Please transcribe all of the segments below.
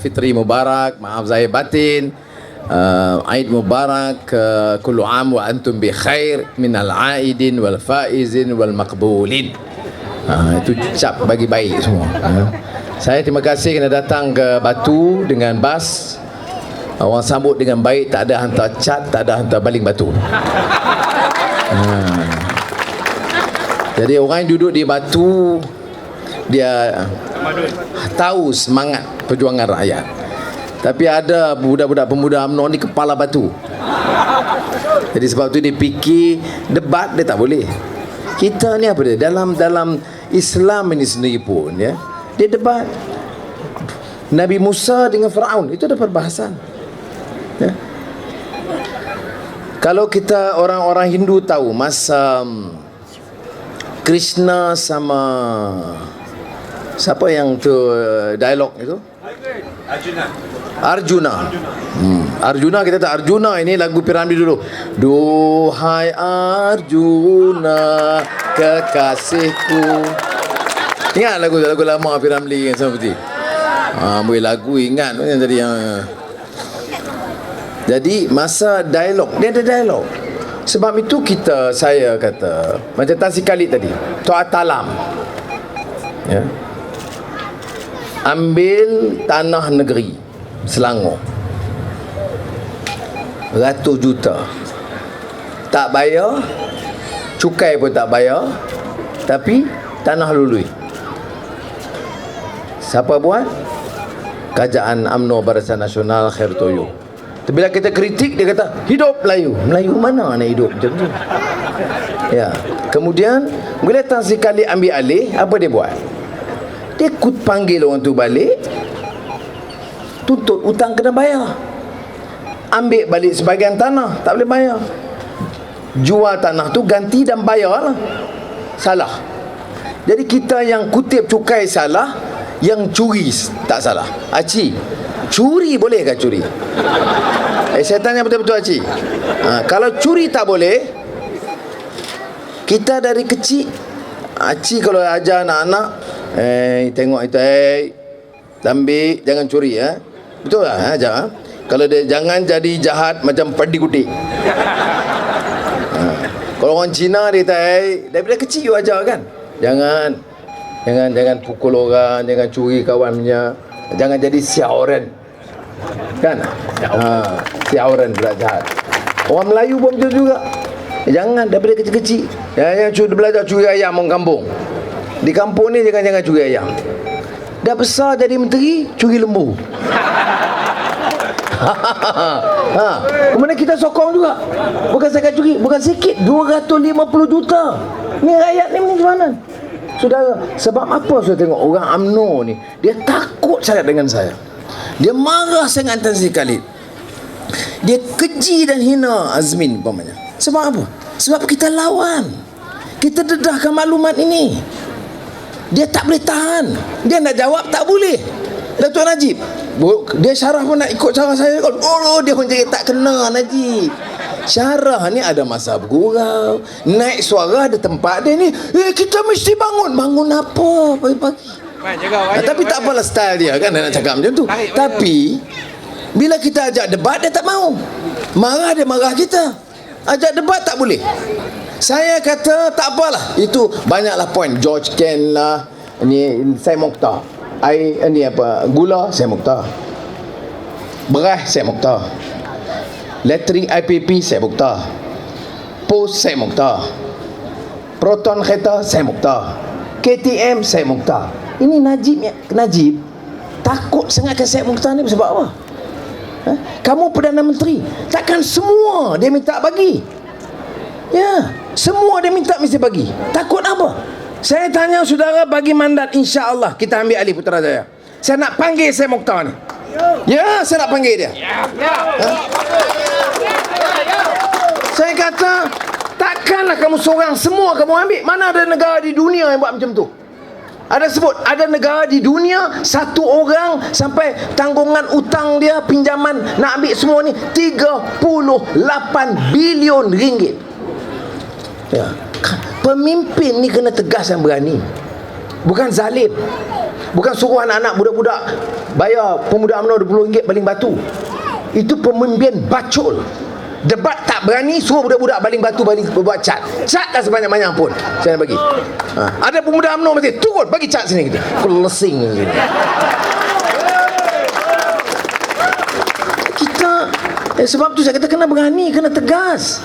Fitri Mubarak, maaf zahir batin. Uh, Aid Mubarak, uh, kullu am wa antum bi khair min al-aidin wal faizin wal maqbulin. Uh, itu cap bagi baik semua. Uh. Saya terima kasih kena datang ke Batu dengan bas. Orang sambut dengan baik, tak ada hantar cat, tak ada hantar baling batu. Uh. Jadi orang yang duduk di Batu dia tahu semangat perjuangan rakyat. Tapi ada budak-budak pemuda UMNO ni kepala batu. Jadi sebab tu dia fikir debat dia tak boleh. Kita ni apa dia? Dalam dalam Islam ini sendiri pun ya. Dia debat. Nabi Musa dengan Firaun itu ada perbahasan. Ya. Kalau kita orang-orang Hindu tahu masa um, Krishna sama siapa yang tu uh, dialog itu? Arjuna. Arjuna. Hmm. Arjuna kita tak Arjuna ini lagu Piramli dulu. Duhai Arjuna kekasihku. Ingat lagu lagu lama Piramli kan seperti. Ah, boleh lagu ingat yang tadi yang jadi masa dialog dia ada dialog. Sebab itu kita saya kata macam Tan Khalid tadi, Tok Talam. Ya. Ambil tanah negeri Selangor. Ratus juta. Tak bayar, cukai pun tak bayar, tapi tanah lului. Siapa buat? Kerajaan UMNO Barisan Nasional Khair Toyo. Bila kita kritik dia kata hidup Melayu. Melayu mana nak hidup macam tu? Ya. Kemudian bila Tan Sri ambil alih, apa dia buat? Dia kut panggil orang tu balik. Tuntut hutang kena bayar. Ambil balik sebagian tanah, tak boleh bayar. Jual tanah tu ganti dan bayar lah. Salah. Jadi kita yang kutip cukai salah, yang curi tak salah. Aci, curi boleh ke curi? Eh, saya tanya betul-betul Aci. Ha, kalau curi tak boleh, kita dari kecil, Aci kalau ajar anak-anak, eh tengok itu, eh Tambi jangan curi ya. Betul lah ajar. Ha? Kalau dia jangan jadi jahat macam perdi kutik. Ha. Kalau orang Cina dia kata, eh daripada kecil you ajar kan. Jangan jangan jangan pukul orang, jangan curi kawan punya. Jangan jadi siauran. Kan? Ha, siauran pula jahat. Orang Melayu pun betul juga. Jangan daripada kecil-kecil. Jangan curi belajar curi ayam orang kampung. Di kampung ni jangan jangan curi ayam. Dah besar jadi menteri, curi lembu. ha. Kemudian kita sokong juga. Bukan saya curi, bukan sikit, 250 juta. Ni rakyat ni macam mana? Saudara, sebab apa saya tengok orang UMNO ni, dia takut sangat dengan saya. Dia marah sangat Tan Sri Khalid. Dia keji dan hina Azmin umpamanya. Sebab apa? Sebab kita lawan. Kita dedahkan maklumat ini. Dia tak boleh tahan. Dia nak jawab tak boleh. Datuk Najib, dia syarah pun nak ikut cara saya kot. Oh, dia pun jadi tak kena Najib. Syarah ni ada masa bergurau. Naik suara ada tempat dia ni. Eh, kita mesti bangun. Bangun apa pagi-pagi? Ah, tapi tak apalah style dia kan dia nak cakap macam tu. Tapi bila kita ajak debat dia tak mau. Marah dia marah kita. Ajak debat tak boleh. Saya kata tak apalah. Itu banyaklah poin. George Ken lah. Ini saya Mokhtar. Air ini apa? Gula saya Mokhtar. Beras saya Mokhtar. Letering IPP saya Mokhtar. Pos saya Mokhtar. Proton kereta saya Mokhtar. KTM saya Mokhtar. Ini Najib ya, Najib takut sangat ke Syed Mokhtar ni sebab apa? Ha? Kamu Perdana Menteri Takkan semua dia minta bagi Ya Semua dia minta mesti bagi Takut apa? Saya tanya saudara bagi mandat insya Allah kita ambil alih Putrajaya. Saya nak panggil saya Mokhtar ni. Ya, saya nak panggil dia. Ha? Saya kata takkanlah kamu seorang semua kamu ambil. Mana ada negara di dunia yang buat macam tu? Ada sebut ada negara di dunia satu orang sampai tanggungan utang dia pinjaman nak ambil semua ni 38 bilion ringgit. Ya. Pemimpin ni kena tegas dan berani. Bukan zalim. Bukan suruh anak-anak budak-budak bayar pemuda UMNO RM20 baling batu itu pemimpin bacul debat tak berani suruh budak-budak baling batu baling buat cat cat dah sebanyak-banyak pun saya nak bagi ha. ada pemuda UMNO mesti turun bagi cat sini kita kelesing sini kita eh, sebab tu saya kata kena berani kena tegas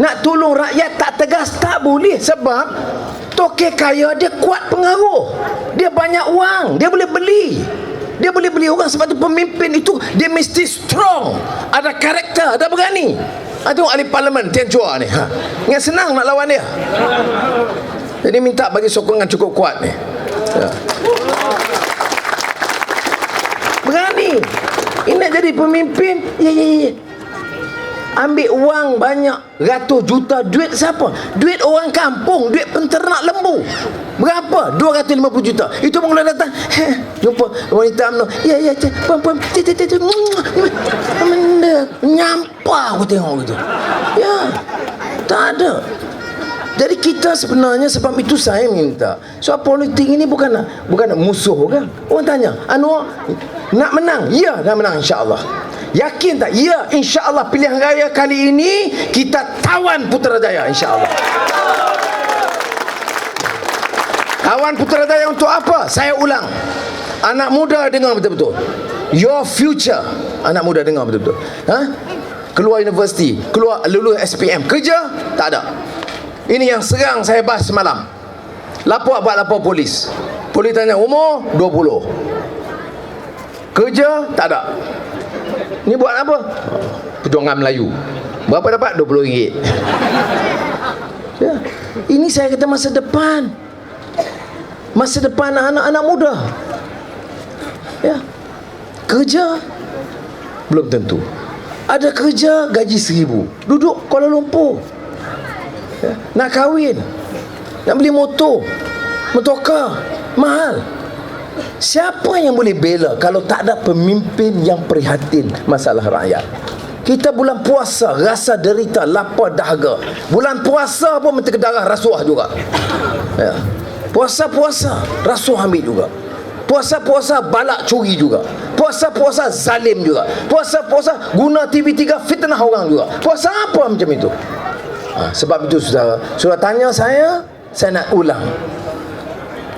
nak tolong rakyat tak tegas tak boleh sebab toke kaya dia kuat pengaruh. Dia banyak wang dia boleh beli. Dia boleh beli orang sebab tu pemimpin itu dia mesti strong. Ada karakter ada berani. Ha, tengok ahli parlimen Tian Chua ni ha. Ingat senang nak lawan dia. Jadi minta bagi sokongan cukup kuat ni. Ya. berani. Ini jadi pemimpin ya ya ya ambil wang banyak ratus juta duit siapa? Duit orang kampung duit penternak lembu. Berapa? 250 juta. Itu pun kalau datang jumpa wanita UMNO ya ya puan puan benda nyampah aku tengok gitu. Ya tak ada. Jadi kita sebenarnya sebab itu saya minta. Soal politik ini bukan bukan musuh kan orang tanya Anwar nak menang? Ya nak menang insyaAllah Yakin tak? Ya, insya-Allah pilihan raya kali ini kita tawan Putrajaya insya-Allah. Tawan Putrajaya untuk apa? Saya ulang. Anak muda dengar betul-betul. Your future. Anak muda dengar betul-betul. Ha? Keluar universiti, keluar lulus SPM, kerja tak ada. Ini yang serang saya bahas semalam. Lapor buat lapor polis. Polis tanya umur 20. Kerja tak ada. Ni buat apa? Perjuangan Melayu. Berapa dapat? RM20. ya. Ini saya kata masa depan. Masa depan anak-anak muda. Ya. Kerja belum tentu. Ada kerja gaji seribu. Duduk Kuala Lumpur. Ya. Nak kahwin. Nak beli motor. Motorkar. Mahal. Siapa yang boleh bela kalau tak ada pemimpin yang prihatin masalah rakyat? Kita bulan puasa rasa derita, lapar, dahaga. Bulan puasa pun mesti darah rasuah juga. Ya. Puasa-puasa rasuah ambil juga. Puasa-puasa balak curi juga. Puasa-puasa zalim juga. Puasa-puasa guna TV3 fitnah orang juga. Puasa apa macam itu? Ha, sebab itu saudara, sudah tanya saya, saya nak ulang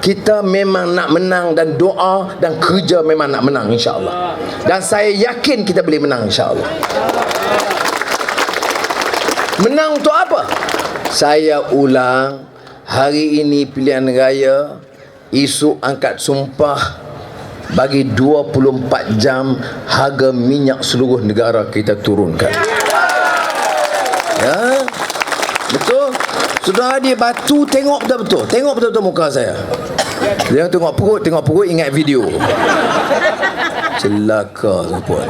kita memang nak menang dan doa dan kerja memang nak menang insya-Allah. Dan saya yakin kita boleh menang insya-Allah. Menang untuk apa? Saya ulang hari ini pilihan raya isu angkat sumpah bagi 24 jam harga minyak seluruh negara kita turunkan. Ya. Betul? Sudah dia batu tengok betul-betul. Tengok betul-betul muka saya. Dia tengok perut, tengok perut ingat video. Celaka semua.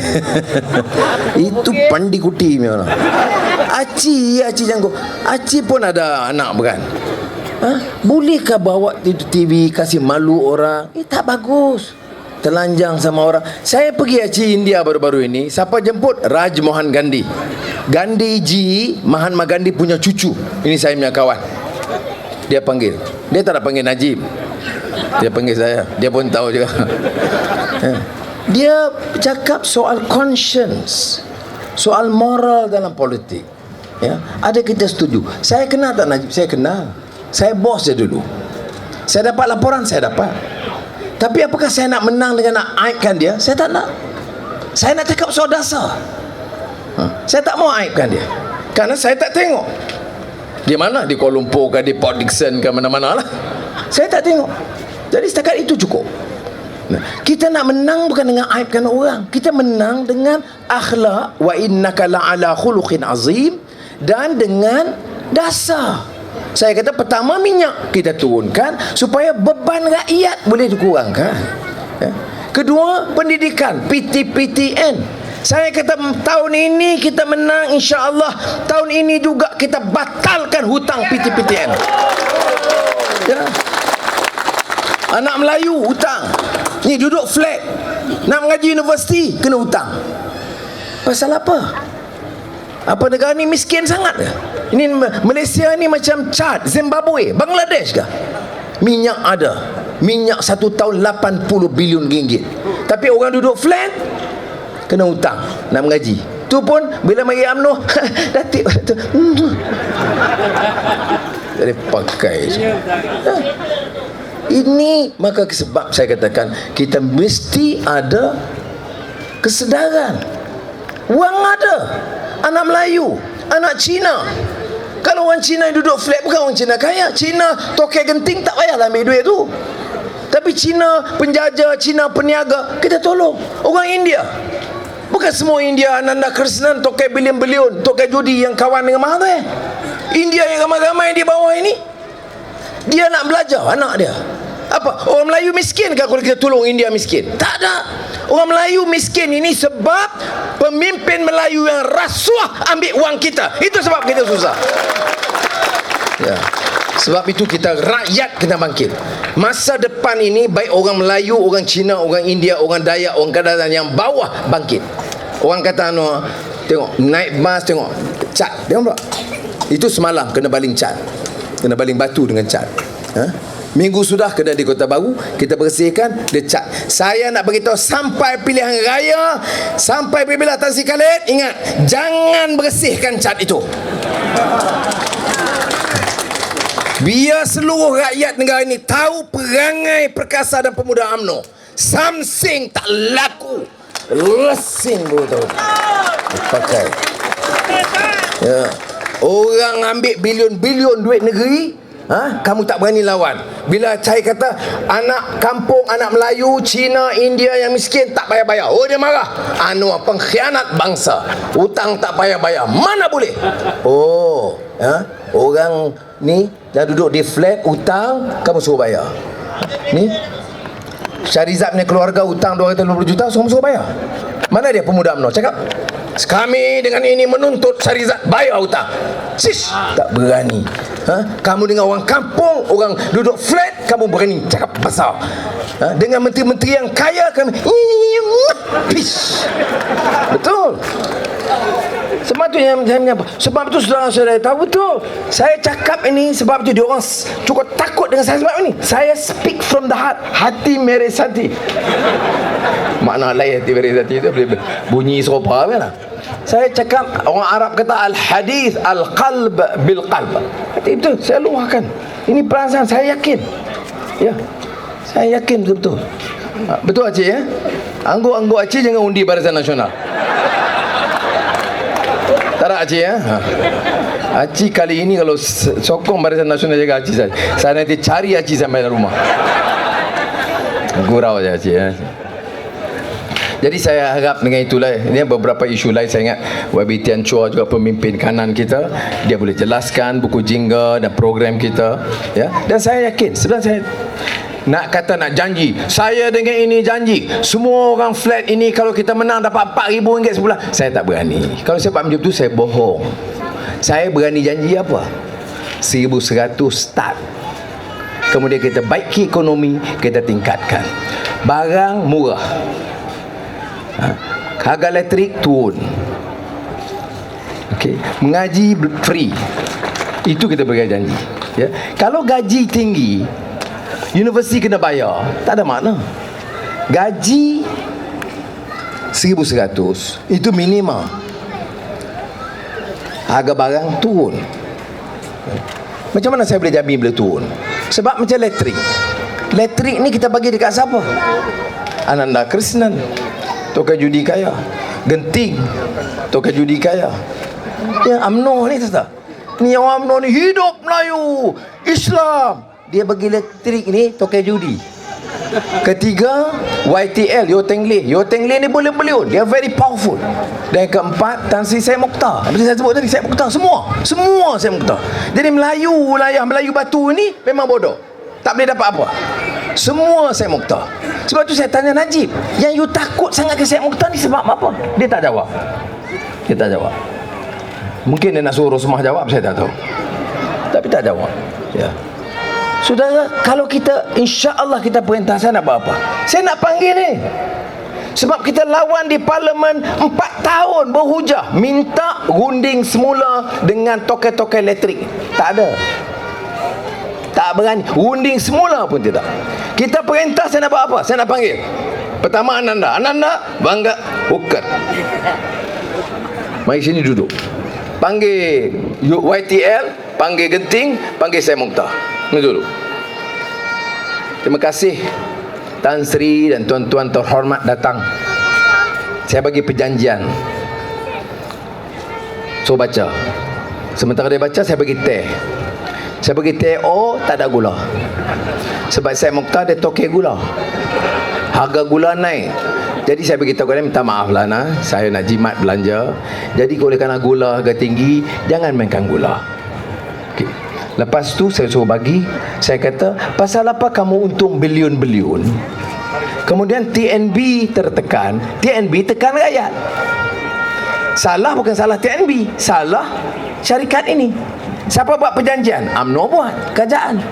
Itu pandi kuti punya Aci, Aci janggu. Aci pun ada anak bukan? Ha? Bolehkah bawa TV kasih malu orang? Eh tak bagus telanjang sama orang. Saya pergi Aceh India baru-baru ini. Siapa jemput? Raj Mohan Gandhi. Gandhi Ji, Mahatma Gandhi punya cucu. Ini saya punya kawan. Dia panggil. Dia tak nak panggil Najib. Dia panggil saya. Dia pun tahu juga. Eh. Dia cakap soal conscience. Soal moral dalam politik. Ya, ada kita setuju. Saya kenal tak Najib? Saya kenal. Saya bos dia dulu. Saya dapat laporan, saya dapat. Tapi apakah saya nak menang dengan nak aibkan dia? Saya tak nak. Saya nak cakap soal dasar. Ha? Saya tak mau aibkan dia. Karena saya tak tengok. Di mana? Di Kuala Lumpur ke, di Port Dickson ke, mana-mana lah. Saya tak tengok. Jadi setakat itu cukup. Nah, kita nak menang bukan dengan aibkan orang. Kita menang dengan akhlak wa innaka la'ala khuluqin azim dan dengan dasar. Saya kata pertama minyak kita turunkan supaya beban rakyat boleh dikurangkan. Ya. Kedua pendidikan PTPTN. Saya kata tahun ini kita menang insya-Allah. Tahun ini juga kita batalkan hutang PTPTN. Ya. Anak Melayu hutang. Ni duduk flat. Nak mengaji universiti kena hutang. Pasal apa? Apa negara ni miskin sangat ke? Ini Malaysia ni macam Chad, Zimbabwe, Bangladesh ke? Minyak ada. minyak satu tahun 80 bilion ringgit tapi orang duduk flat kena hutang nak mengaji tu pun bila mari UMNO datik tu jadi pakai. Ha. ini maka sebab saya katakan kita mesti ada kesedaran wang ada anak Melayu anak Cina kalau orang Cina yang duduk flat bukan orang Cina kaya. Cina tokai genting tak payahlah ambil duit tu. Tapi Cina penjajah, Cina peniaga, kita tolong. Orang India. Bukan semua India Ananda Krishnan tokai bilion-bilion, tokai judi yang kawan dengan mahal eh. India yang ramai-ramai di bawah ini. Dia nak belajar anak dia. Apa? Orang Melayu miskin ke kalau kita tolong India miskin? Tak ada. Orang Melayu miskin ini sebab pemimpin Melayu yang rasuah ambil wang kita. Itu sebab kita susah. Ya. Sebab itu kita rakyat kena bangkit. Masa depan ini baik orang Melayu, orang Cina, orang India, orang Dayak, orang Kedatangan yang bawah bangkit. Orang kata anu, tengok naik bas tengok cat. Tengok tak? Itu semalam kena baling cat. Kena baling batu dengan cat. Ha? Minggu sudah kena di Kota Baru Kita bersihkan Dia cat Saya nak beritahu Sampai pilihan raya Sampai bila Tan Sri Ingat Jangan bersihkan cat itu Biar seluruh rakyat negara ini Tahu perangai perkasa dan pemuda UMNO Samsing tak laku Lesing betul Pakai Ya Orang ambil bilion-bilion duit negeri Ha? Kamu tak berani lawan. Bila saya kata anak kampung, anak Melayu, Cina, India yang miskin tak payah bayar. Oh dia marah. Anu pengkhianat bangsa. Hutang tak payah bayar. Mana boleh? Oh, ha? orang ni dah duduk di flat hutang kamu suruh bayar. Ni Syarizat punya keluarga hutang 250 juta semua suruh bayar. Mana dia pemuda UMNO? Cakap. Kami dengan ini menuntut Syarizat bayar hutang. Sis, tak berani. Ha? Kamu dengan orang kampung, orang duduk flat, kamu berani cakap besar. Ha? Dengan menteri-menteri yang kaya, kami... Peace. Betul. Sebab tu yang saya menyapa. Sebab tu saudara-saudara tahu betul. Saya cakap ini sebab tu dia orang cukup takut dengan saya sebab ini. Saya speak from the heart. Hati meresati. Makna lain hati meresati itu boleh bunyi serupa kan? Saya cakap orang Arab kata al-hadis al-qalb bil qalb. Hati itu saya luahkan. Ini perasaan saya yakin. Ya. Saya yakin betul-betul. Ha, betul Aceh ya? Angguk-angguk Aceh jangan undi Barisan Nasional. Tak ada Aceh ya? Ha. Aceh kali ini kalau sokong Barisan Nasional jaga Aceh saja. Saya nanti cari Aceh sampai rumah. Gurau aja Aceh ya. Jadi saya harap dengan itulah ini beberapa isu lain saya ingat. YB Tian Chua juga pemimpin kanan kita. Dia boleh jelaskan buku jingga dan program kita ya. Dan saya yakin sebenarnya saya nak kata nak janji saya dengan ini janji semua orang flat ini kalau kita menang dapat 4000 ringgit sebulan saya tak berani. Kalau saya buat macam tu saya bohong. Saya berani janji apa? 1100 start. Kemudian kita baiki ekonomi kita tingkatkan. Barang murah ha? harga elektrik turun. Okay. mengaji free. Itu kita beri janji ya. kalau gaji tinggi Universiti kena bayar. Tak ada makna. Gaji 1100 Itu minima Harga barang turun. Macam mana saya boleh jamin boleh turun? Sebab macam elektrik. Elektrik ni kita bagi dekat siapa? Ananda Krishnan Tokai judi kaya. Genting. Tokai judi kaya. Yang UMNO ni tak Ni orang UMNO ni hidup Melayu. Islam. Dia bagi elektrik ni tokai judi. Ketiga YTL Yo Teng Lin Yo Teng Lin ni boleh beliau dia very powerful. Dan keempat Tan Sri Saya Mokhtar apa saya sebut tadi? Saya Mokhtar semua. Semua Saya Mokhtar jadi Melayu wilayah Melayu Batu ni memang bodoh. Tak boleh dapat apa semua Saya Mokhtar sebab tu saya tanya Najib yang you takut sangat ke Saya Mokhtar ni sebab apa dia tak jawab dia tak jawab mungkin dia nak suruh semua jawab saya tak tahu tapi tak jawab ya. Saudara, kalau kita insya Allah kita perintah saya nak buat apa? Saya nak panggil ni. Sebab kita lawan di parlimen 4 tahun berhujah minta runding semula dengan tokai-tokai elektrik. Tak ada. Tak berani. Unding semula pun tidak. Kita perintah saya nak buat apa? Saya nak panggil. Pertama Ananda. Ananda, bangga, ukat. Mari sini duduk. Panggil YTL, panggil Genting, panggil saya Mukhtar. Ini dulu. Terima kasih Tan Sri dan tuan-tuan terhormat datang. Saya bagi perjanjian. So baca. Sementara dia baca, saya bagi teh. Saya bagi teh, oh tak ada gula. Sebab saya Mukhtar, dia tokek gula. Harga gula naik. Jadi saya beritahu kepada minta maaf lah nah. Saya nak jimat belanja. Jadi kalau kerana gula harga tinggi, jangan mainkan gula. Okay. Lepas tu saya suruh bagi, saya kata, pasal apa kamu untung bilion-bilion? Kemudian TNB tertekan, TNB tekan rakyat. Salah bukan salah TNB, salah syarikat ini. Siapa buat perjanjian? AMNO buat kerajaan.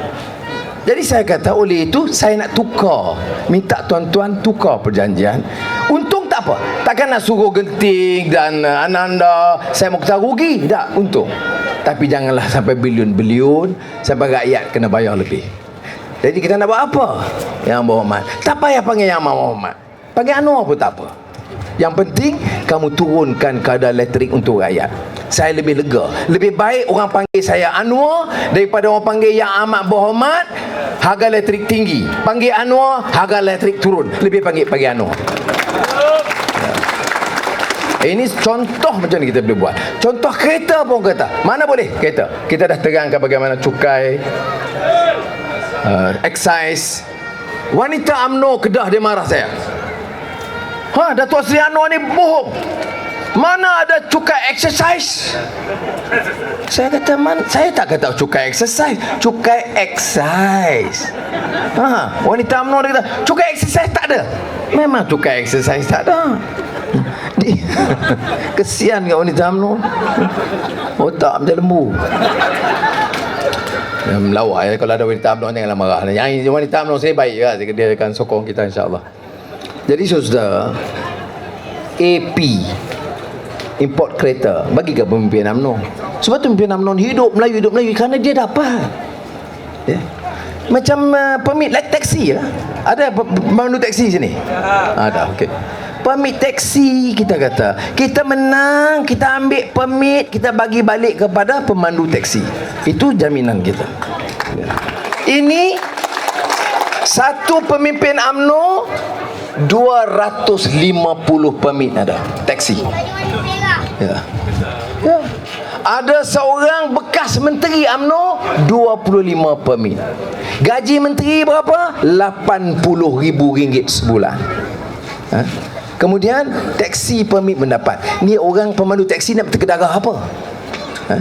Jadi saya kata oleh itu saya nak tukar. Minta tuan-tuan tukar perjanjian. Untung tak apa. Takkan nak suruh genting dan uh, Ananda saya mau kata rugi. Tak, untung. Tapi janganlah sampai bilion-bilion sampai rakyat kena bayar lebih. Jadi kita nak buat apa? Yang berhormat. Tak payah panggil yang berhormat. Panggil Anwar pun tak apa. Yang penting kamu turunkan kadar elektrik untuk rakyat. Saya lebih lega. Lebih baik orang panggil saya Anwar daripada orang panggil yang amat berhormat, harga elektrik tinggi. Panggil Anwar, harga elektrik turun. Lebih panggil panggil Anwar. Ini contoh macam ni kita boleh buat. Contoh kereta pun kata. Mana boleh kereta? Kita dah terangkan bagaimana cukai, uh, excise. Wanita UMNO Kedah dia marah saya. Ha, Datuk Seri Anwar ni bohong. Mana ada cukai exercise? Saya kata, man, saya tak kata cukai exercise. Cukai exercise. Ha, wanita UMNO dia kata, cukai exercise tak ada. Memang cukai exercise tak ada. Kesian kat wanita UMNO. Otak macam lembu. Yang melawak ya. Kalau ada wanita UMNO janganlah marah. Yang wanita UMNO saya baik lah. Dia akan sokong kita insyaAllah. Jadi saudara AP import kereta. Bagi ke pemimpin UMNO? Sebab tu pemimpin UMNO hidup Melayu hidup Melayu. Kerana dia dapat. Ya. macam uh, permit like taxi lah ada pemandu taxi sini? Ada. Okey. Permit taxi kita kata. Kita menang kita ambil permit kita bagi balik kepada pemandu taxi. Itu jaminan kita. Ya. ini satu pemimpin UMNO 250 permit ada taksi. Ya. Ya. Ada seorang bekas menteri AMNO 25 permit. Gaji menteri berapa? 80 ribu ringgit sebulan. Ha? Kemudian taksi permit mendapat. Ni orang pemandu taksi nak terkedarah apa? Ha?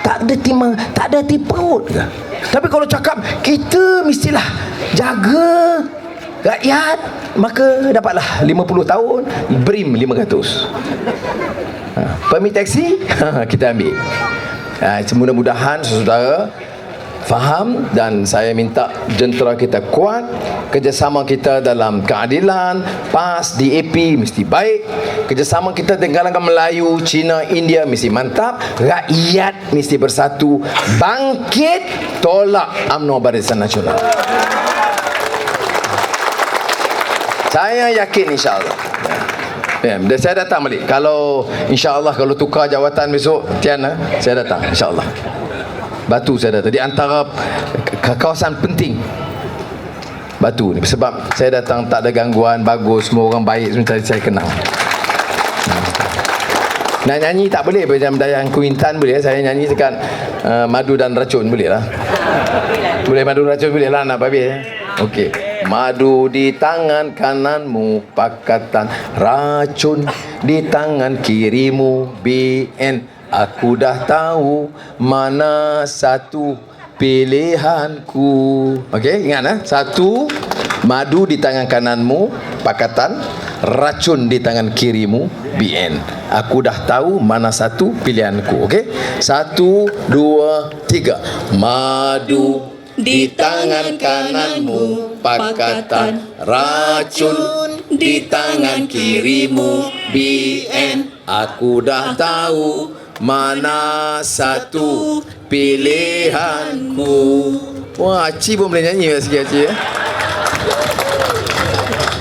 Tak ada timang, tak ada tipu. Tapi kalau cakap kita mestilah jaga rakyat maka dapatlah 50 tahun brim 500 ha, permit taksi kita ambil. Ha, mudah-mudahan saudara faham dan saya minta jentera kita kuat kerjasama kita dalam keadilan PAS, DAP mesti baik. Kerjasama kita dengan kalangan Melayu, Cina, India mesti mantap. Rakyat mesti bersatu bangkit tolak UMNO Barisan Nasional saya yakin insyaAllah Ya, dan saya datang balik. Kalau insya-Allah kalau tukar jawatan besok Tiana, saya datang insya-Allah. Batu saya datang di antara kawasan penting. Batu ni sebab saya datang tak ada gangguan, bagus, semua orang baik semua saya kenal. Nak nyanyi tak boleh macam Dayang Kuintan boleh saya nyanyi dekat uh, madu dan racun boleh lah. Boleh madu racun boleh lah nak babi. Okey. Madu di tangan kananmu Pakatan racun Di tangan kirimu BN Aku dah tahu Mana satu pilihanku. Okey, ingat eh? Satu Madu di tangan kananmu Pakatan Racun di tangan kirimu BN Aku dah tahu mana satu pilihanku Okey? Satu, dua, tiga. Madu di tangan kananmu pakatan racun di tangan kirimu BN Aku dah tahu mana satu pilihanku. Wah, Aci pun boleh nyanyi lah sikit Aci ya.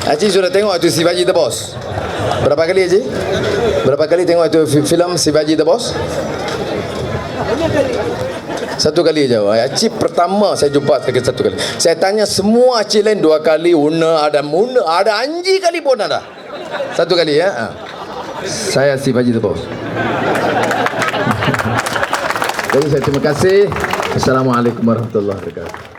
Aci sudah tengok tu Sivaji the Boss? Berapa kali Aci? Berapa kali tengok itu fi- filem Sivaji the Boss? Satu kali je. Aci pertama saya jumpa saya satu kali. Saya tanya semua Aci lain dua kali, Una ada Una, ada Anji kali pun ada. Satu kali ya. Ha. Saya Sivaji the Boss. Jadi saya terima kasih. Assalamualaikum warahmatullahi wabarakatuh.